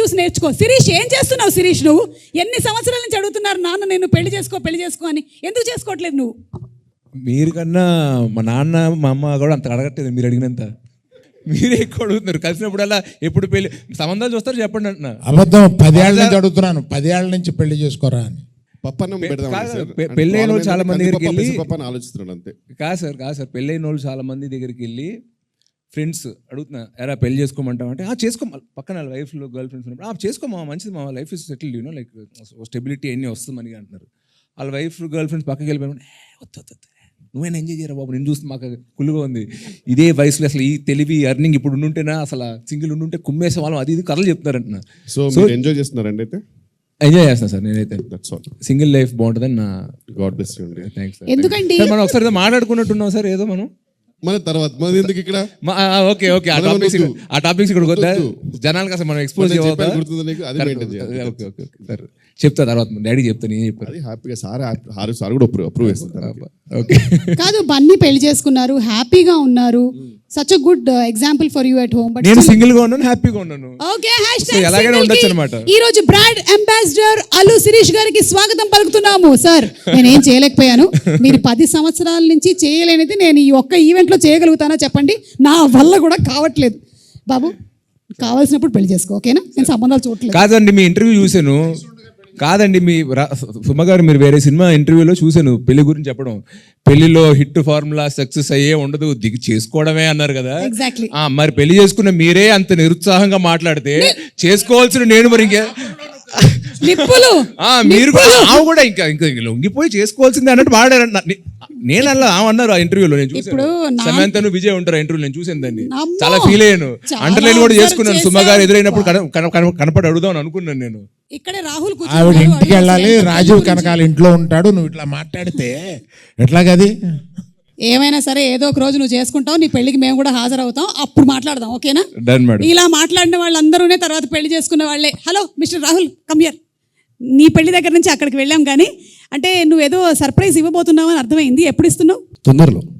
చూసి నేర్చుకో. శిరీష్ ఏం చేస్తున్నావు శిరీష్ నువ్వు? ఎన్ని సంవత్సరాల నుంచి అడుగుతున్నారు నాన్న నేను పెళ్ళి చేసుకో పెళ్ళి చేసుకో అని. ఎందుకు చేసుకోవట్లేదు నువ్వు? మీరు కన్నా మా నాన్న మా అమ్మ కూడా అంత అడగట్లేదు మీరు అడిగినంత. మీరే ఎక్కువ అడుగుతున్నారు. కలిసినప్పుడల్లా ఎప్పుడు పెళ్ళి సంబంధాలు చూస్తారు చెప్పండి అంటున్నా. అబద్ధం పదేళ్ళ నుంచి అడుగుతున్నాను. పదేళ్ళ నుంచి పెళ్ళి చేసుకోరా అని. పప్పన్నం పెడదాం పెళ్ళైన వాళ్ళు చాలా మీద దగ్గరికి వెళ్ళి- ఆలోచిస్తున్నాడు అంతే. కాదు సార్ కాదు సార్. పెళ్ళైన వాళ్ళు చాలా మంది దగ్గరికి వెళ్ళి ఫ్రెండ్స్ అడుగుతున్నా ఎరా పెళ్ళి చేసుకోమంటావు? అంటే "ఆ, చేసుకో పక్కన వాళ్ళ వైఫ్లో గర్ల్ ఫ్రెండ్స్ ఉన్నప్పుడు "ఆ, చేసుకో మా మంచిది మా life is settled you know like stability అన్నీ వస్తుంది మనకి అంటున్నారు. వాళ్ళ వైఫ్ గర్ల్ ఫ్రెండ్స్ పక్కకి వెళ్ళిపోయిన వద్దు. నువ్వైనా ఎంజాయ్ చేయరా బాబు? నేను చూస్తే మాకు కుళ్ళుగా ఉంది. ఇదే వయసులో అసలు ఈ తెలివి అర్నింగ్ ఇప్పుడు ఉండుంటేనా అసలు సింగిల్ ఉండుంటే కుమ్మేసే వాళ్ళం అది ఇది కథలు చెప్తారంటున్నా సో మీరు ఎంజాయ్ చేస్తున్నారండి అయితే? ఎంజాయ్ చేస్తాను సార్ నేనైతే. దట్స్ ఆల్ సింగిల్ లైఫ్ బాగుంటుందని నా గాడ్ బ్లెస్ యూ థ్యాంక్స్ ఎందుకండి? మనం ఒకసారి ఏదో మాట్లాడుకున్నట్టున్నాం సార్ ఏదో మనం. మన తర్వాత మన ఎందుకు ఇక్కడ ఓకే ఓకే ఆ టాపిక్స్. ఆ టాపిక్స్ ఇక్కడ వద్దా. జనాలకు అసలు మనం ఎక్స్పోజ్ గుర్తుందా నీకు? అది maintain చేయాలి. ఓకే ఓకే ఓకే సరే చెప్తా తర్వాత డాడీ చెప్తాను ఏం చెప్పారు అది హ్యాపీగా సార్ హారు సార్ కూడా అప్రూవ్ అప్రూవ్ చేస్తారు. ఓకే. కాదు బన్నీ పెళ్ళి చేసుకున్నారు హ్యాపీగా ఉన్నారు. Such a good example for you at home but నేను సింగిల్గా ఉన్నాను హ్యాపీగా ఉన్నాను. ఓకే హ్యాష్ So, ఎలాగైనా ఉండొచ్చు అన్నమాట. ఈ రోజు బ్రాండ్ అంబాసిడర్ అల్లు శిరీష్ గారికి స్వాగతం పలుకుతున్నాము సార్. నేనేం చేయలేకపోయాను. మీరు పది సంవత్సరాల నుంచి చేయలేనిది నేను ఈ ఒక్క ఈవెంట్లో చేయగలుగుతానా చెప్పండి? నా వల్ల కూడా కావట్లేదు. బాబు కావాల్సినప్పుడు పెళ్ళి చేసుకో ఓకేనా? నేను సంబంధాలు చూడట్లేదు. కాదండి మీ ఇంటర్వ్యూ చూశాను. కాదండి మీ రా- సుమ గారు మీరు వేరే సినిమా ఇంటర్వ్యూలో చూశాను పెళ్ళి గురించి చెప్పడం. పెళ్ళిలో హిట్ ఫార్ములా సక్సెస్ అయ్యే ఉండదు దిగి చేసుకోవడమే అన్నారు కదా. మరి పెళ్ళి చేసుకున్న మీరే అంత నిరుత్సాహంగా మాట్లాడితే చేసుకోవాల్సిన నేను మరి ఇంకే మీరు కూడా ఇంకా ఇంకా లొంగిపోయి చేసుకోవాల్సిందే అన్నట్టు వాడారంట నే- నేను అలా ఆమె అన్నారు ఆ ఇంటర్వ్యూలో నేను చూసాను సమంతను విజయ్ ఉంటారు ఇంటర్వ్యూ నేను చూసాను దాన్ని! చాలా ఫీల్ అయ్యాను. అండర్లైన్ కూడా చేసుకున్నాను. సుమ గారు. ఎదురైనప్పుడు కన- కన- కన- కనపడి అడుగుదాం అని అనుకున్నాను నేను. ఇక్కడే రాహుల్ ఆవిడ. ఇంటికి వెళ్ళాలి. రాజీవ్. కనకాల ఇంట్లో ఉంటాడు. నువ్వు ఇట్లా మాట్లాడితే ఎట్లాగది? ఏమైనా సరే ఏదో ఒక రోజు నువ్వు చేసుకుంటావు. నీ పెళ్ళికి మేము కూడా హాజరవుతాం. అప్పుడు మాట్లాడదాం. ఓకేనా? డన్ మేడం ఇలా మాట్లాడిన వాళ్ళందరూనే తర్వాత పెళ్ళి చేసుకున్న వాళ్ళే. హలో మిస్టర్ రాహుల్ కమ్యర్ నీ పెళ్ళి దగ్గర నుంచి అక్కడికి వెళ్ళాం కానీ అంటే నువ్వేదో సర్ప్రైజ్ ఇవ్వబోతున్నావు అని అర్థమైంది. ఎప్పుడు ఇస్తున్నావు? తొందరలో.